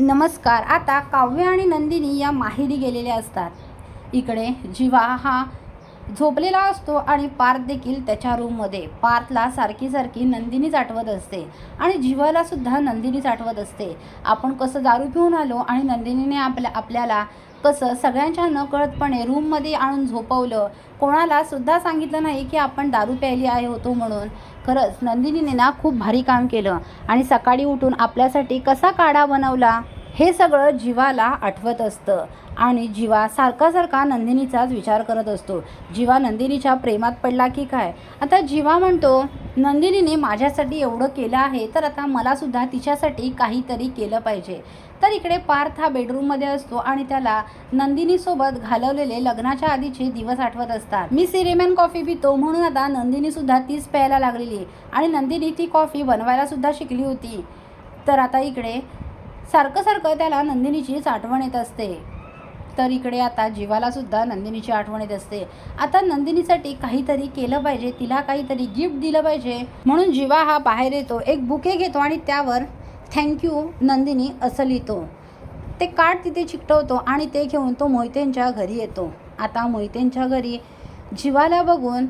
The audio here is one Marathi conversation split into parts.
नमस्कार. आता काव्य आणि नंदिनी या माहेरी गेलेल्या असतात. इकडे जीवा हा झोपलेला असतो आणि पार्थ देखील त्याच्या रूममध्ये पार्थला सारखी सारखी नंदिनीच आठवत असते आणि जीवाला सुद्धा नंदिनीच आठवत असते. आपण कसं दारू पिऊन आलो आणि नंदिनीने आपल्या आपल्याला कसं सगळ्यांच्या नकळतपणे कळतपणे रूममध्ये आणून झोपवलं कोणाला सुद्धा सांगितलं नाही की आपण दारू प्यायली आहे होतो म्हणून. खरंच नंदिनीने ना खूप भारी काम केलं आणि सकाळी उठून आपल्यासाठी कसा काढा बनवला हे सगळं जीवाला आठवत असतं. आणि जीवा सारखा सारखा नंदिनीचाच विचार करत असतो. जीवा नंदिनीच्या प्रेमात पडला की काय? आता जीवा म्हणतो नंदिनीने माझ्यासाठी एवढं केलं आहे तर आता मलासुद्धा तिच्यासाठी काहीतरी केलं पाहिजे. तर इकडे पार्थ हा बेडरूममध्ये असतो आणि त्याला नंदिनीसोबत घालवलेले लग्नाच्या आधीचे दिवस आठवत असतात. मी सिरेमॅन कॉफी पितो म्हणून आता नंदिनीसुद्धा तीच प्यायला लागलेली आणि नंदिनी ती कॉफी बनवायलासुद्धा शिकली होती. तर आता इकडे सारखं सारखं त्याला नंदिनीचीच आठवण येत असते. तर इकडे आता जीवाला सुद्धा नंदिनीची आठवण येत असते. आता नंदिनीसाठी काहीतरी केलं पाहिजे तिला काहीतरी गिफ्ट दिलं पाहिजे. म्हणून जीवा हा बाहेर येतो एक बुके घेतो आणि त्यावर थँक्यू नंदिनी असं लिहितो. ते कार्ड तिथे चिकटवतो आणि ते घेऊन तो मोहितेंच्या घरी येतो. आता मोहितेंच्या घरी जीवाला बघून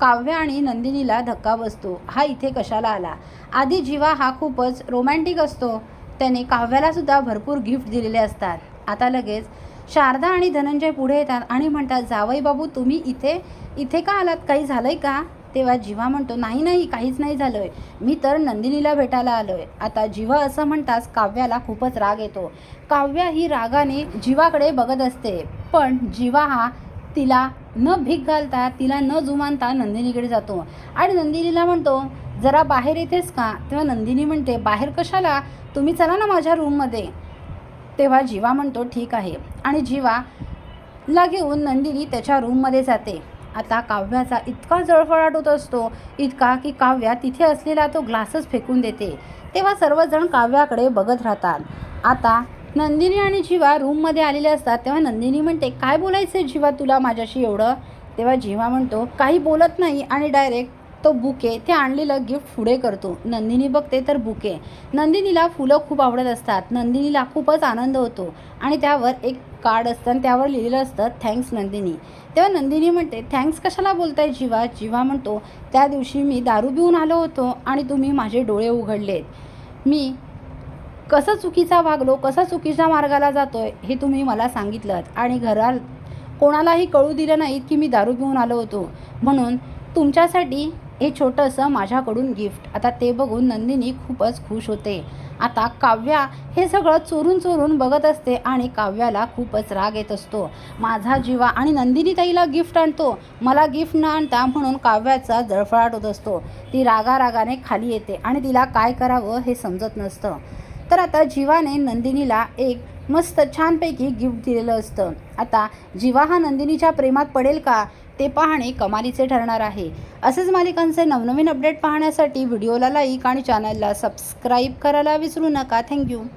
काव्य आणि नंदिनीला धक्का बसतो. हा इथे कशाला आला? आधी जीवा हा खूपच रोमॅन्टिक असतो. त्याने काव्याला सुद्धा भरपूर गिफ्ट दिलेले असतात. आता लगेच शारदा आणि धनंजय पुढे येतात आणि म्हणतात जावई बाबू तुम्ही इथे इथे का आलात? काही झालंय का? तेव्हा जीवा म्हणतो नाही नाही काहीच नाही झालं आहे मी तर नंदिनीला भेटायला आलो आहे आता जीवा असं म्हणताच काव्याला खूपच राग येतो. काव्या ही रागाने जीवाकडे बघत असते. पण जीवा हा तिला न भीक घालता तिला न जुमानता नंदिनीकडे जातो. आणि नंदिनीला म्हणतो जरा बाहेर येतेस का? तेव्हा नंदिनी म्हणते बाहेर कशाला? तुम्ही चला ना माझ्या रूममध्ये तेव्हा जीवा म्हणतो ठीक आहे. आणि जीवा ला घेऊन नंदिनी त्याच्या रूममध्ये जाते. आता काव्याचा इतका जळफळाट होत असतो इतका की काव्या तिथे असलेला तो ग्लासच फेकून देते. तेव्हा सर्वजण काव्याकडे बघत राहतात. आता नंदिनी आणि जीवा रूममध्ये आलेले असतात. तेव्हा नंदिनी म्हणते काय बोलायचं जीवा तुला माझ्याशी एवढं? तेव्हा जीवा म्हणतो काही बोलत नाही. आणि डायरेक्ट तो बुके ते आणलेलं गिफ्ट पुढे करतो. नंदिनी बघते तर बुके नंदिनीला फुलं खूप आवडत असतात. नंदिनीला खूपच आनंद होतो. आणि त्यावर एक कार्ड असतं आणि त्यावर लिहिलेलं असतं थँक्स नंदिनी. तेव्हा नंदिनी म्हणते थँक्स कशाला बोलताय जीवा? जीवा म्हणतो त्या दिवशी मी दारू पिऊन आलो होतो आणि तुम्ही माझे डोळे उघडलेत. मी कसं चुकीचा वागलो कसा चुकीच्या मार्गाला जातो आहे हे तुम्ही मला सांगितलं आणि घरात कोणालाही कळू दिलं नाहीत की मी दारू पिऊन आलो होतो. म्हणून तुमच्यासाठी हे छोटंसं माझ्याकडून गिफ्ट. आता ते बघून नंदिनी खूपच खुश होते. आता काव्या हे सगळं चोरून चोरून बघत असते आणि काव्याला खूपच राग येत असतो. माझा जीवा आणि नंदिनी ताईला गिफ्ट आणतो. मला गिफ्ट न आणता म्हणून काव्याचा जळफळाट होत असतो. ती रागारागाने खाली येते आणि तिला काय करावं हे समजत नसतं. तर आता जीवाने नंदिनीला एक मस्त छानपैकी गिफ्ट दिलेलं असतं. आता जीवा हा नंदिनीच्या प्रेमात पडेल का ते पाहणे कमालीचे ठरणार आहे. असेच मालिकांचे नवनवीन अपडेट पाहण्यासाठी व्हिडिओला लाईक आणि चॅनलला सबस्क्राईब करायला विसरू नका. थँक्यू